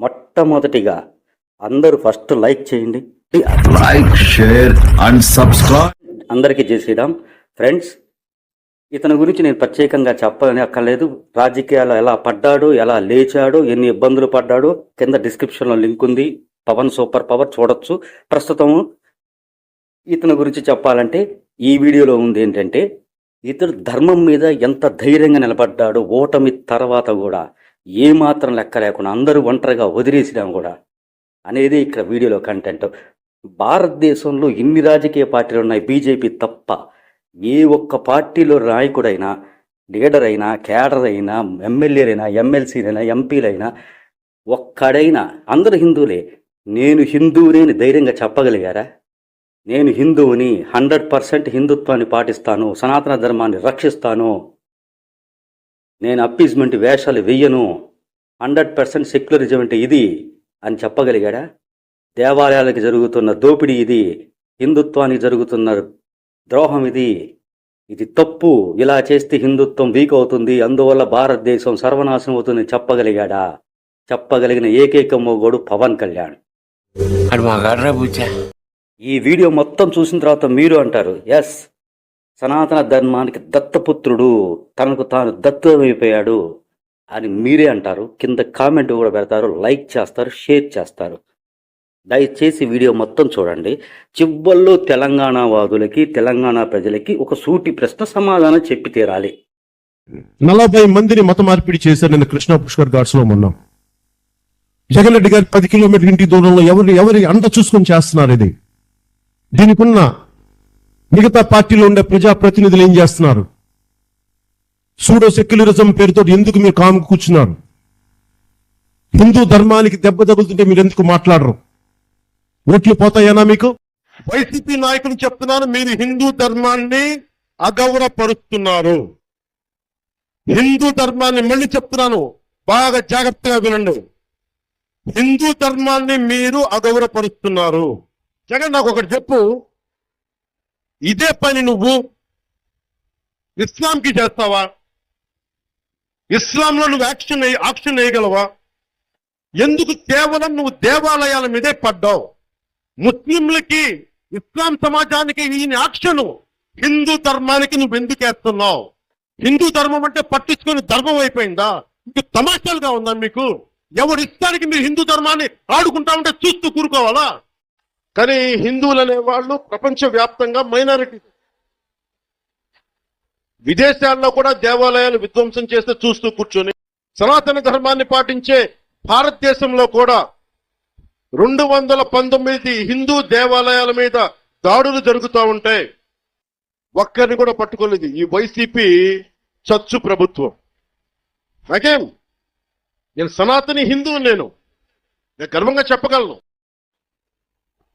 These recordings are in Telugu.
మొట్టమొదటిగా అందరూ ఫస్ట్ లైక్ చేయండి. like, share, and subscribe. అందరికీ శ్రీరామ్. ఫ్రెండ్స్ ఇతని గురించి నేను ప్రత్యేకంగా చెప్పని అక్కర్లేదు రాజకీయాలు ఎలా పడ్డాడు ఎలా లేచాడు ఎన్ని ఇబ్బందులు పడ్డాడు కింద డిస్క్రిప్షన్లో లింక్ ఉంది. పవన్ సూపర్ పవర్ చూడొచ్చు. ప్రస్తుతం ఇతని గురించి చెప్పాలంటే ఈ వీడియోలో ఉంది ఏంటంటే ఇతడు ధర్మం మీద ఎంత ధైర్యంగా నిలబడ్డాడు ఓటమి తర్వాత కూడా ఏమాత్రం లెక్క లేకుండా అందరూ ఒంటరిగా వదిలేసినా కూడా అనేది ఇక్కడ వీడియోలో కంటెంట్. భారతదేశంలో ఇన్ని రాజకీయ పార్టీలు ఉన్నాయి బీజేపీ తప్ప ఏ ఒక్క పార్టీలో నాయకుడైనా లీడర్ అయినా క్యాడర్ అయినా ఎమ్మెల్యేలైనా ఎమ్మెల్సీలైనా ఎంపీలైనా ఒక్కడైనా అందరు హిందువులే. నేను హిందువుని అని ధైర్యంగా చెప్పగలిగారా? నేను హిందువుని హండ్రెడ్ పర్సెంట్ హిందుత్వాన్ని పాటిస్తాను సనాతన ధర్మాన్ని రక్షిస్తాను నేను అప్పీజ్మెంట్ వేషాలు వెయ్యను. హండ్రెడ్ పర్సెంట్ సెక్యులరిజం అంటే ఇది అని చెప్పగలిగాడా? దేవాలయాలకు జరుగుతున్న దోపిడీ ఇది హిందుత్వానికి జరుగుతున్న ద్రోహం ఇది. ఇది తప్పు. ఇలా చేస్తే హిందుత్వం వీక్ అవుతుంది. అందువల్ల భారతదేశం సర్వనాశనం అవుతుంది చెప్పగలిగాడా? చెప్పగలిగిన ఏకైక మొగోడు పవన్ కళ్యాణ్. ఈ వీడియో మొత్తం చూసిన తర్వాత మీరు అంటారు ఎస్ సనాతన ధర్మానికి దత్తపుత్రుడు తనకు తాను దత్తమైపోయాడు అని మీరే అంటారు. కింద కామెంట్ కూడా పెడతారు లైక్ చేస్తారు షేర్ చేస్తారు. దయచేసి వీడియో మొత్తం చూడండి. చివ్వల్లో తెలంగాణ వాదులకి తెలంగాణ ప్రజలకి ఒక సూటి ప్రశ్న సమాధానం చెప్పి తీరాలి. నలభై మందిని మత మార్పిడి చేశారు నేను కృష్ణ పుష్కర్ ఘాట్స్లో మొన్న. జగన్ రెడ్డి గారి పది కిలోమీటర్ ఇంటి దూరంలో ఎవరు ఎవరి అంట చూసుకొని చేస్తున్నారు ఇది? దీనికి ఉన్న మిగతా పార్టీలో ఉండే ప్రజా ప్రతినిధులు ఏం చేస్తున్నారు? సూడో సెక్యులరిజం పేరుతో ఎందుకు మీరు కాము కూర్చున్నారు? హిందూ ధర్మానికి దెబ్బ తగులుతుంటే మీరు ఎందుకు మాట్లాడరు? ఓట్లు పోతాయనా మీకు? వైసీపీ నాయకులు చెప్తున్నాను మీరు హిందూ ధర్మాన్ని అగౌరవపరుస్తున్నారు. హిందూ ధర్మాన్ని మళ్ళీ చెప్తున్నాను బాగా జాగ్రత్తగా వినండి. హిందూ ధర్మాన్ని మీరు అగౌరవపరుస్తున్నారు. జగన్ నాకు ఒకటి చెప్పు. ఇదే పని నువ్వు ఇస్లాంకి చేస్తావా? ఇస్లాంలో నువ్వు యాక్షన్ ఆక్షన్ వేయగలవా ఎందుకు కేవలం నువ్వు దేవాలయాల మీదే పడ్డావు? ముస్లింలకి ఇస్లాం సమాజానికి ఈయన యాక్షన్ హిందూ ధర్మానికి నువ్వు ఎందుకు వేస్తున్నావు? హిందూ ధర్మం అంటే పట్టించుకొని ధర్మం అయిపోయిందా? మీకు తమాషాలుగా ఉందా మీకు? ఎవరి ఇష్టానికి మీరు హిందూ ధర్మాన్ని ఆడుకుంటా ఉంటే చూస్తూ కూరుకోవాలా? కానీ హిందువులు అనేవాళ్ళు ప్రపంచ వ్యాప్తంగా మైనారిటీ. విదేశాల్లో కూడా దేవాలయాలు విధ్వంసం చేస్తే చూస్తూ కూర్చొని సనాతన ధర్మాన్ని పాటించే భారతదేశంలో కూడా రెండు వందల పంతొమ్మిది హిందూ దేవాలయాల మీద దాడులు జరుగుతూ ఉంటాయి. ఒక్కరిని కూడా పట్టుకోలేదు. ఈ వైసీపీ చచ్చు ప్రభుత్వం. నాకేం నేను సనాతని హిందువు నేను. నేను గర్వంగా చెప్పగలను.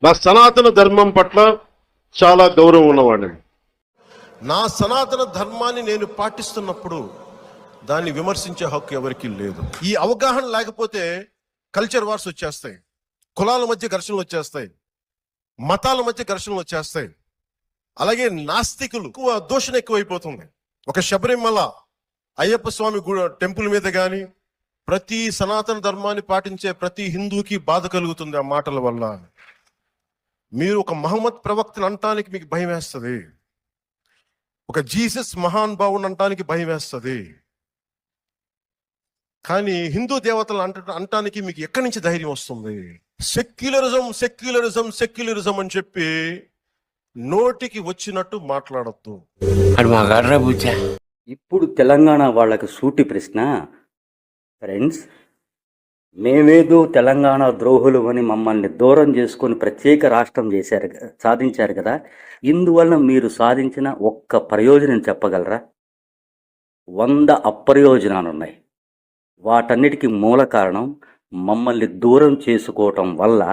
నా సనాతన ధర్మం పట్ల చాలా గౌరవం ఉన్నవాడిని. నా సనాతన ధర్మాన్ని నేను పాటిస్తున్నప్పుడు దాన్ని విమర్శించే హక్కు ఎవరికీ లేదు. ఈ అవగాహన లేకపోతే కల్చర్ వార్స్ వచ్చేస్తాయి. కులాల మధ్య ఘర్షణలు వచ్చేస్తాయి. మతాల మధ్య ఘర్షణలు వచ్చేస్తాయి. అలాగే నాస్తికులు ఎక్కువ దోషణ ఎక్కువైపోతుంది. ఒక శబరిమల అయ్యప్ప స్వామి టెంపుల్ మీద కానీ ప్రతి సనాతన ధర్మాన్ని పాటించే ప్రతి హిందూకి బాధ కలుగుతుంది ఆ మాటల వల్ల మీరు ఒక మహమ్మద్ ప్రవక్తను అంటానికి మీకు భయం వేస్తుంది. ఒక జీసస్ మహాన్ భావుని అంటానికి భయం వేస్తుంది. కానీ హిందూ దేవతలు అంట అంటానికి మీకు ఎక్కడి నుంచి ధైర్యం వస్తుంది? సెక్యులరిజం సెక్యులరిజం సెక్యులరిజం అని చెప్పి నోటికి వచ్చినట్టు మాట్లాడద్దు. ఇప్పుడు తెలంగాణ వాళ్ళకి సూటి ప్రశ్న. ఫ్రెండ్స్ మేమేదో తెలంగాణ ద్రోహులు అని మమ్మల్ని దూరం చేసుకొని ప్రత్యేక రాష్ట్రం చేశారు సాధించారు కదా. ఇందువల్ల మీరు సాధించిన ఒక్క ప్రయోజనం చెప్పగలరా? వంద అప్రయోజనాలు ఉన్నాయి వాటన్నిటికీ మూల కారణం మమ్మల్ని దూరం చేసుకోవటం వల్ల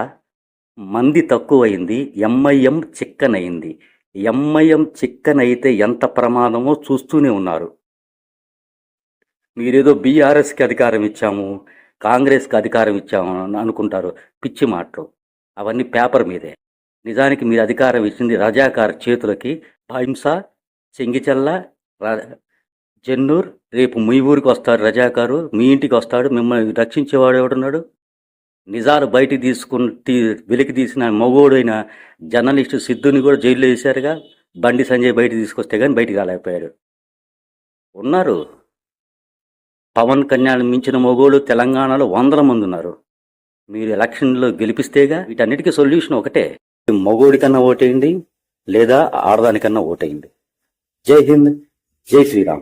మంది తక్కువైంది ఎంఐఎం చిక్కనైంది. ఎంఐఎం చిక్కనైతే ఎంత ప్రమాదమో చూస్తూనే ఉన్నారు. మీరేదో బీఆర్ఎస్కి అధికారం ఇచ్చాము కాంగ్రెస్కి అధికారం ఇచ్చాము అనుకుంటారు. పిచ్చి మాటలు. అవన్నీ పేపర్ మీదే. నిజానికి మీరు అధికారం ఇచ్చింది రజాకార్ చేతులకి. అహింస చెంగిచెల్ల జన్నూర్ రేపు మీ ఊరికి వస్తాడు రజాకారు మీ ఇంటికి వస్తాడు మిమ్మల్ని రక్షించేవాడు ఎవడున్నాడు? నిజాలు బయటికి తీసుకుని తీ- వెలికి తీసిన మగోడైన జర్నలిస్టు సిద్ధుని కూడా జైల్లో వేశారుగా. బండి సంజయ్ బయట తీసుకొస్తే కానీ బయటికి రాలేకపోయాడు. ఉన్నారు. పవన్ కళ్యాణ్ మించిన మగోళ్ళు తెలంగాణలో వందల మంది ఉన్నారు. మీరు ఎలక్షన్లో గెలిపిస్తేగా వీటన్నిటికీ సొల్యూషన్ ఒకటే. మగోడికన్నా ఓటేయండి లేదా ఆడదానికన్నా ఓటేయండి. జై హింద్ జై శ్రీరామ్.